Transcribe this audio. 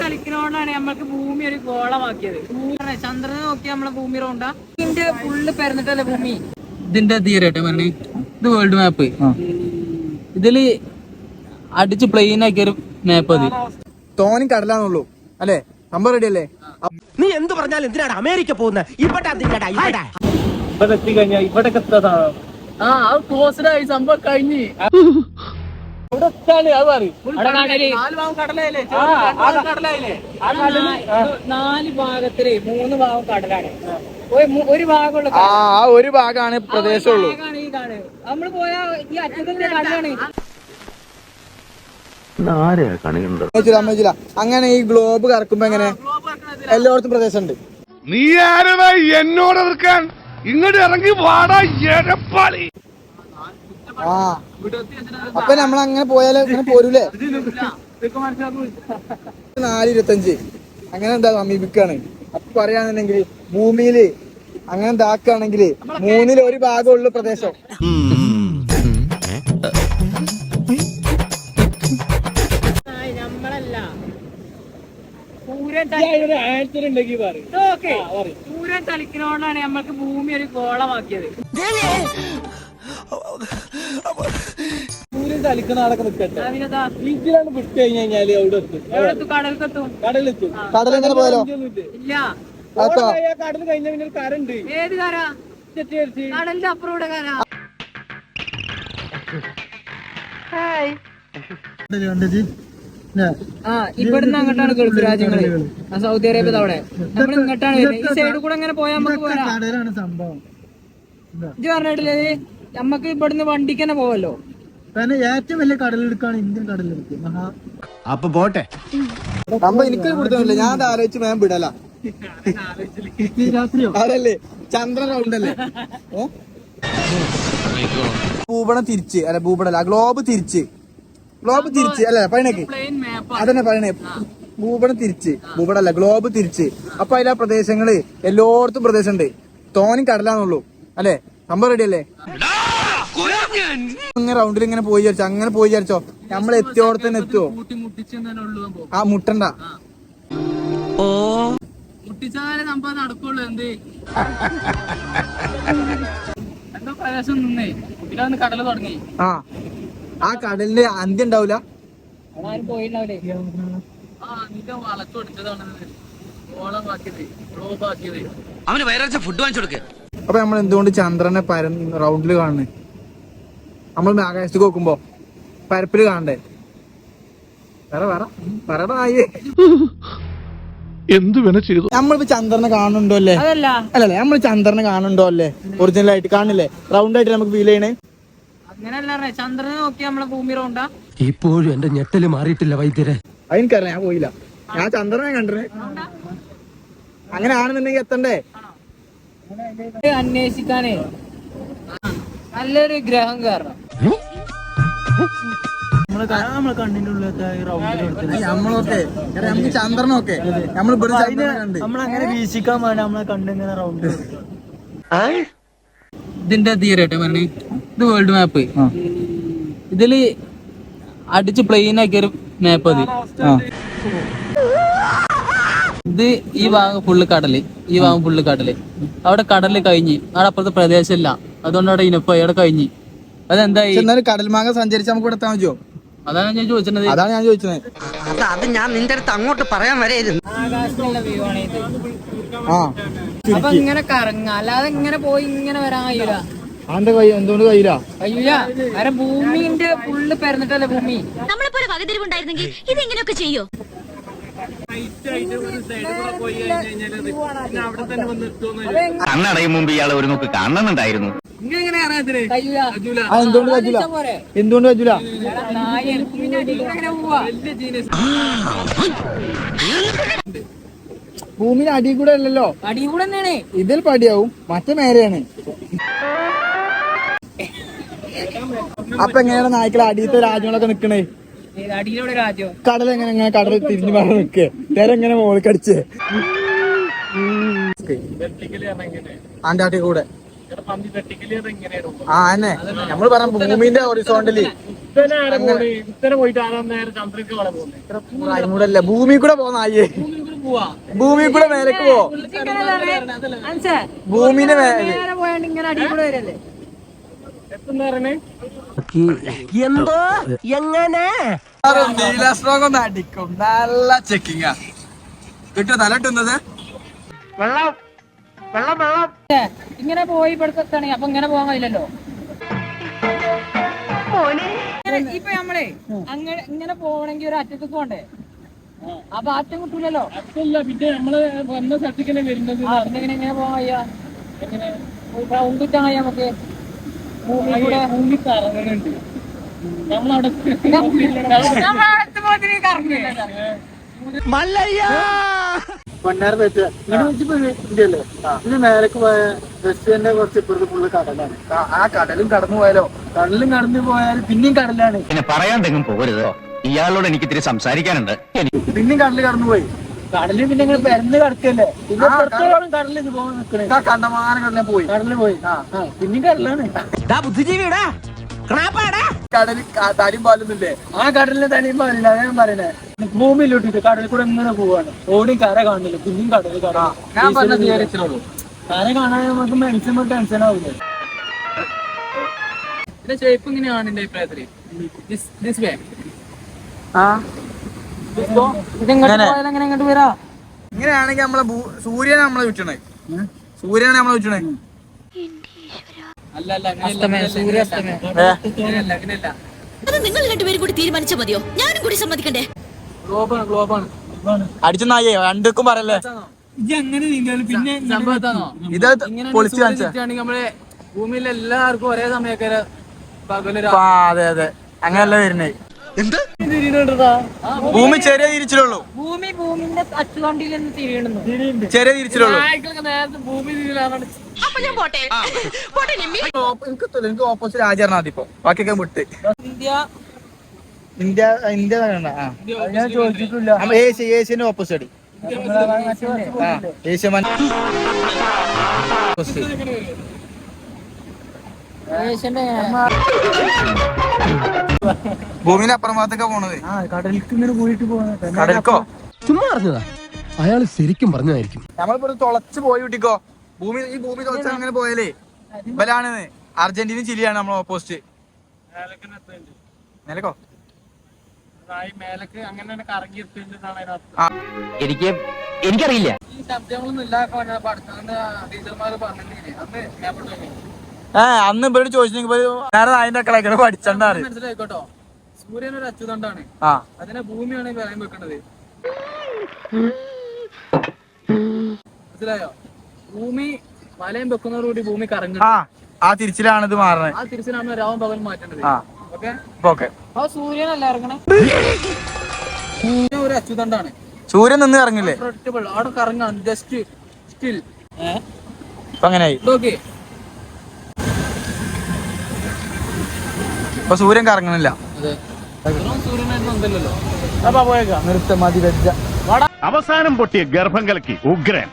ചലിക്കുന്നോണ്ടാണ് നമ്മൾക്ക് ഭൂമി ഒരു ഗോളമാക്കിയത്. ചന്ദ്രനെ നോക്കി നമ്മളെ ഭൂമി റൗണ്ടാ ഇതിന്റെ ഫുള്ള് പെരുന്നിട്ടല്ലേ ഭൂമി? ഇതിന്റെ തീരട്ടെ പറഞ്ഞേ. ഇത് വേൾഡ് മാപ്പ് ഇതിൽ അടിച്ച് പ്ലെയിൻ ആക്കിയ ഒരു മാപ്പ് അത്. തോനും കടലാന്നുള്ളൂ അല്ലേ? സംഭവം റെഡി അല്ലേ? നീ എന്ത് പറഞ്ഞാലും എന്തിനാണ് അമേരിക്ക പോകുന്നത് ഇവിടെ ഇവിടെ. എത്തിക്കഴിഞ്ഞാൽ ഇവിടെ ആ അത് ക്ലോസ്ഡ് ആയി സംഭവം കഴിഞ്ഞ്. നാല് ഭാഗത്തിൽ മൂന്ന് ഭാഗം കടലാണ്. ഒരു ഒരു ഭാഗമുള്ള ആ ഒരു ഭാഗമാണ് പ്രദേശമുള്ളൂ. ഭാഗമാണ് ഈ പോയ ഈ അറ്റത്തിന്റെ കടലാണ്. അങ്ങനെ ഈ ഗ്ലോബ് കറക്കുമ്പോ എങ്ങനെ? എല്ലായിടത്തും പ്രദേശം ഉണ്ട് നീ ആരടാ എന്നോട് എതിർക്കാൻ. ഇങ്ങോട്ട് ഇറങ്ങി വാടാ എരപ്പാളി ആ. അപ്പൊ നമ്മൾ അങ്ങനെ പോയാലോ ഇങ്ങനെ പോരൂലേ? നാല് ഇരുപത്തഞ്ച് അങ്ങനെ എന്താ സമീപിക്കാണ്. അപ്പൊ പറയാന്നുണ്ടെങ്കിൽ ഭൂമിയിൽ അങ്ങനെ ഇതാക്കുകയാണെങ്കിൽ മൂന്നിൽ ഒരു ഭാഗമുള്ള പ്രദേശം. നമ്മളല്ല സൂര്യൻ ചലിക്കുന്നോണ്ടാണ് നമ്മൾക്ക് ഭൂമി ഒരു ഗോളമാക്കിയത്. കടലെത്തും പോയാലോ? ഇല്ല. അപ്പൊ കടൽ കഴിഞ്ഞ പിന്നെ ഒരു കരണ്ട്. ഏത് കര? കടലിന്റെ അപ്പുറം ഇവിടെ കര ആ ഇവിടുന്ന് അങ്ങോട്ടാണ് ഗൾഫ് രാജ്യങ്ങൾ. സൗദി അറേബ്യ അവിടെ. നമ്മൾ ഇങ്ങോട്ടാണ് വരുന്നത് ഈ സൈഡ് കൂടെ അങ്ങനെ പോയാൽ നമുക്ക് പോരാ. സംഭവം? ഇത്. പറഞ്ഞിട്ടില്ലേ നമ്മക്ക് ഇവിടുന്ന് വണ്ടിക്ക് തന്നെ പോവല്ലോ. കാരണം ഏറ്റവും വലിയ കടലെടുക്കാണ് ഇന്ത്യൻ കടലെടുക്ക്. മഹാ. അപ്പൊ പോട്ടെ. എനിക്ക് കൊടുത്തില്ല ഞാൻ അത് ആലോചിച്ച് ഞാൻ വിടല. അതല്ലേ ചന്ദ്രൻ റൗണ്ട് അല്ലേ ഏ? ഭൂപടം തിരിച്ച്. അല്ല ഭൂപടല്ല. ഗ്ലോബ് തിരിച്ച്. ഗ്ലോബ് തിരിച്ച്. അല്ല മാപ്പ് അതന്നെ പറയണേ ഭൂപടം തിരിച്ച്. ഭൂപടല്ല ഗ്ലോബ് തിരിച്ച്. അപ്പൊ അതിലെ പ്രദേശങ്ങൾ. എല്ലായിടത്തും പ്രദേശം ഉണ്ട്. തോനും കടലാന്നുള്ളൂ. അല്ലെ? സംഭവം റെഡി അല്ലേ? ഇങ്ങനെ റൗണ്ടിൽ ഇങ്ങനെ പോയി വിചാരിച്ചോ അങ്ങനെ പോയി വിചാരിച്ചോ നമ്മൾ എത്തിയോടെ തന്നെ എത്തുവോ? ആ മുട്ടണ്ട. മുട്ടിച്ചാലേ സംഭവം നടക്കുള്ളൂ എന്ത്? എന്തോ പ്രയാസം നിന്നേ. പിന്നെ ഒന്ന് കടൽ തുടങ്ങി. ആ ആ കടലിന്റെ അന്ത്യം പോയിണ്ടാവില്ലേ ആ നിന്റെ അവന് വയറാഴ്ച ഫുഡ് വാങ്ങിച്ചു കൊടുക്കേ. അപ്പൊ നമ്മൾ എന്തുകൊണ്ട് ചന്ദ്രനെ പരന്ന് റൗണ്ടിൽ കാണുന്നത് നമ്മൾ ആകാശത്തേക്ക് നോക്കുമ്പോ പരപ്പിൽ കാണണ്ടേ? വേറെ വേറെ പറയണ ആയേ. എന്ത് വേണ ചെയ്തു? നമ്മളിപ്പോ ചന്ദ്രനെ കാണുന്നുണ്ടോ അല്ലേ? അല്ലല്ലേ നമ്മൾ ചന്ദ്രനെ കാണുന്നുണ്ടോ അല്ലേ? ഒറിജിനൽ ആയിട്ട് കാണില്ലേ? റൗണ്ട് ആയിട്ട് നമുക്ക് ഫീൽ ചെയ്യണേ. അങ്ങനെയല്ലേ. ചന്ദ്രനെ നോക്കി നമ്മളെ ഭൂമി റൗണ്ടാ ഇപ്പോഴും എന്റെ ഞെട്ടൽ മാറിയിട്ടില്ല വൈദ്യരെ. അതെനിക്കറിയാം ഞാൻ പോയില്ല. ഞാൻ ചന്ദ്രനെ കണ്ടേ അങ്ങനെ ആണെന്നുണ്ടെങ്കിൽ എത്തണ്ടേ? അന്വേഷിക്കാനേ. നല്ലൊരു ഗ്രഹം കയറണം നമ്മളൊക്കെ. നമുക്ക് ചന്ദ്രനൊക്കെ. നമ്മൾ നമ്മളങ്ങനെ വേണ്ടി നമ്മളെ കണ്ടിങ്ങനെ റൗണ്ട് ഇതിന്റെ തീരട്ടെ മരണി ഇത് വേൾഡ് മാപ്പ് ഇതിൽ അടിച്ച് പ്ലെയിൻ ആക്കിയ ഒരു മാപ്പ് അത് ഇത് ഈ ഭാഗം ഫുള്ള് കടൽ. ഈ ഭാഗം ഫുള്ള് കടൽ. അവിടെ കടൽ കഴിഞ്ഞ് അവിടെ അപ്പുറത്തെ പ്രദേശമില്ല അതുകൊണ്ട് അവിടെ ഇനപ്പായി അവിടെ കഴിഞ്ഞ്. അതെന്തായി? എന്നാലും കടൽ മാർഗം സഞ്ചരിച്ച് നമുക്ക് ഇവിടെ എത്താൻ പറ്റുമോ? അതാണ് ഞാൻ ചോദിച്ചത്. അതാണ് ഞാൻ ചോദിച്ചത്. അത് ഞാൻ നിന്റെ അടുത്ത് അങ്ങോട്ട് പറയാൻ വരെയിരുന്നു. ആകാശത്തുള്ള വ്യൂ ആണ് ഇത്. ആ. അപ്പൊ ഇങ്ങനെ കറങ്ങ. അല്ലാതെ ഇങ്ങനെ പോയി ഇങ്ങനെ വരാൻ കഴിയൂല. ആന്റെ കൈ എന്തുകൊണ്ട് കയ്യില? കഴിയൂല. കാരണം ഭൂമിന്റെ ഫുള്ള് പരന്നിട്ടല്ലേ ഭൂമി? നമ്മളിപ്പോ ഒരു വകതിരിവുണ്ടായിരുന്നെങ്കിൽ ഇതെങ്ങനെയൊക്കെ ചെയ്യോ? കണ്ണടയും മുമ്പ് ഇയാളെ ഒരു നോക്ക് കാണണമെന്നുണ്ടായിരുന്നു എന്തുകൊണ്ട് എങ്ങനെ ഭൂമിയുടെ അടി കൂടെ അല്ലല്ലോ. അടി കൂടെ ഇതിൽ പടിയാവും മറ്റേ മേരെയാണ് അപ്പൊ എങ്ങനെയാണ് നായ്ക്കളെ അടിയത്തെ രാജ്യങ്ങളൊക്കെ നിക്കണേ? കടൽ എങ്ങനെ എങ്ങനെ കടൽ തിരിഞ്ഞു പറഞ്ഞു നിക്ക്? തെരെങ്ങനെ മോളിൽ കടിച്ച്? ആന്റാർട്ടിക് കൂടെ ആ അന്നെ നമ്മൾ പറഞ്ഞ ഭൂമിന്റെ ഹൊറിസോണ്ടലി അങ്ങോട്ടല്ല ഭൂമി കൂടെ പോകുന്ന ആയേ. ഭൂമി കൂടെ മേലേക്ക് പോ. ഭൂമിന്റെ എന്തോ? എങ്ങനെ? നീലാസ്ട്രോങ് ഒന്ന് അടിക്കും. നല്ല ചെക്കിങ്ങാ കിട്ടും തല വെള്ളം. ഇങ്ങനെ പോയി ഇവിടുത്തെ അപ്പൊ ഇങ്ങനെ പോകാൻ കഴിയില്ലല്ലോ. ഇപ്പൊ നമ്മളെ അങ്ങനെ ഇങ്ങനെ പോകണമെങ്കിൽ ഒരു അറ്റത്തേക്ക് പോണ്ടേ? അപ്പൊ അറ്റം കിട്ടൂലല്ലോ? പിന്നെ നമ്മൾ വന്ന സ്ഥലത്തേക്ക് വരുന്നത്. ഇങ്ങനെ എങ്ങനെ പോകാൻ കഴിയാ എങ്ങനെ? റൗണ്ട് കിട്ടാൻ കഴിയാ നമുക്ക്. ഭൂമി കറങ്ങുന്നുണ്ട് നമ്മളവിടെ നമ്മളവിടെ കറങ്ങില്ല പൊന്നാറ് വെച്ച് ഇങ്ങനെ വെച്ചിപ്പോ ഇന്ത്യയല്ലേ ഇതിന് മേലേക്ക് പോയ റഷ്യന്റെ കുറച്ച് ഇപ്പുറത്ത് ഫുള്ള് കടലാണ്. ആ കടലും കടന്നു പോയാലോ? കടലും കടന്നു പോയാൽ പിന്നെയും കടലാണ്. പിന്നെ പറയാൻ തെങ്ങും പോകരുത്. ഇയാളോട് എനിക്ക് ഇത്തിരി സംസാരിക്കാനുണ്ട്. പിന്നെയും കടൽ കടന്നു പോയി. കടലിൽ പിന്നെ ഇങ്ങനെ പെരന്ന് കടക്കല്ലേ? പിന്നെ കടലിൽ ഇത് പോകാൻ നിൽക്കണേ കണ്ടമാനം കടലിൽ പോയി. കടലിൽ പോയി. ആ. ആ, പിന്നെയും കടലാണ്. ബുദ്ധിജീവിടാ. ക്രാപ്പാടാ. കടലിൽ തനിയും പാലൊന്നുമില്ലേ? ആ കടലിന് തനിയും പാലില്ല. അതാ ഞാൻ പറയണേ. ഭൂമിയിലോട്ടിട്ട് കടലിൽ കൂടെ ഇങ്ങനെ പോവാണ്. ഓടിയും കര കാണില്ല പിന്നെയും കടലിൽ ഞാൻ പറഞ്ഞ വിചാരിച്ചിട്ടുള്ളൂ. കര കാണാൻ നമുക്ക് മനസ്സിന് ടെൻഷൻ ആവില്ലേ? ഇതിന്റെ ഷേപ്പ് ഇങ്ങനെയാണ് എന്റെ അഭിപ്രായത്തിൽ. ദിസ് വേ ആ? ഇതിങ്ങോട്ട് പോയാൽ എങ്ങനെ ഇങ്ങോട്ട് വരാ? ഇങ്ങനെയാണെങ്കിൽ നമ്മളെ സൂര്യനെ നമ്മളെ ചുറ്റണേ. സൂര്യനാണ് നമ്മളെ ചുറ്റണേ അല്ല അല്ല അങ്ങനെയല്ല സൂര്യാസ്തമയം അങ്ങനെയല്ല അങ്ങനെയല്ല അത് നിങ്ങൾ രണ്ടുപേരും കൂടി തീരുമാനിച്ച മതിയോ? ഞാനും കൂടി സമ്മതിക്കണ്ടേ? ഗ്ലോബാണ് ഗ്ലോബാണ്. അടിച്ചെന്നായേ രണ്ടുക്കും പറയല്ലേ? ഇത് എങ്ങനെ പിന്നെ ഇത് പൊളിച്ചു നമ്മളെ ഭൂമിയിൽ എല്ലാവർക്കും ഒരേ സമയക്കാര് അതെ അതെ. അങ്ങനല്ല വരുന്നേ. ഭൂമി ചെറിയ തിരിച്ചിലുള്ളൂ. ഭൂമി ഭൂമിന്റെ തിരിയണമെന്നു ചെറിയ തിരിച്ചിലുള്ളൂ. നേരത്തെ ഭൂമി അപ്പൊ ഞാൻ പോട്ടെ. പോട്ടെ നിമ്മി. എനിക്ക് തോന്നുന്നു, എനിക്ക് ഓപ്പോസിറ്റ് രാജ്യമാണ് അതിപ്പോ? ബാക്കിയൊക്കെ വിട്ട്. ഇന്ത്യ. ഇന്ത്യ ഇന്ത്യ ഞാൻ ചോദിച്ചിട്ടില്ല. നമ്മ ഏഷ്യ ഏഷ്യന്റെ ഓപ്പോസിറ്റ് ആ ഏഷ്യ മൻ- ഏഷ്യന്റെ ഭൂമിന്റെ അപ്പുറം ഭാഗത്തൊക്കെ പോണത്. പോയിട്ട് പോകുന്നത് കടൽക്കോ? ചുമ്മാ അറിഞ്ഞതാ അയാൾ ശരിക്കും പറഞ്ഞതായിരിക്കും. നമ്മളിപ്പോ തുളച്ചു പോയി വിട്ടിക്കോ? ഭൂമി ഈ ഭൂമി തോച്ചാൽ അങ്ങനെ പോയാലേ. ഇവലാണ് അർജന്റീന ചിലിയാണ് നമ്മളെ ഓപ്പോസിറ്റ് നിലക്കോ മേലക്ക്? എനിക്ക് എനിക്കറിയില്ല. പറഞ്ഞില്ലേ അന്ന് ഇവരോട് ചോദിച്ചെങ്കിൽ നേരെ അതിന്റെ കളയൊക്കെ പഠിച്ചണ്ടാറ് മനസ്സിലായിക്കോട്ടോ? സൂര്യൻ ഒരു അച്ചുതണ്ടാണ് ആ. അതിനെ ഭൂമിയാണ് പറയാൻ വെക്കുന്നത് മനസ്സിലായോ? ഭൂമി വലയം വെക്കുന്നതോടുകൂടി ഭൂമി കറങ്ങും. ആ ആ തിരിച്ചിലാണ് ഇത് മാറണത് ആ തിരിച്ചിലാണ് രാവൻ പകൽ മാറ്റേണ്ടത്. ആ. ഓക്കെ? ഓക്കെ. ആ സൂര്യനല്ല ഇറങ്ങണേ? സൂര്യൻ ഒരു അച്ചുതണ്ടാണ് സൂര്യൻ നിന്ന് ഇറങ്ങില്ലേ? അവിടെ കറങ്ങാൻ ജസ്റ്റ് സ്റ്റിൽ ഇപ്പൊ അങ്ങനെയായി ഓക്കെ ഇപ്പൊ സൂര്യൻ കറങ്ങണില്ല. അതെ. സൂര്യനായിട്ട് ഉണ്ടല്ലോ നിർത്ത മതി വെച്ച അവസാനം പൊട്ടിയ ഗർഭം കലക്കി ഉഗ്രൻ.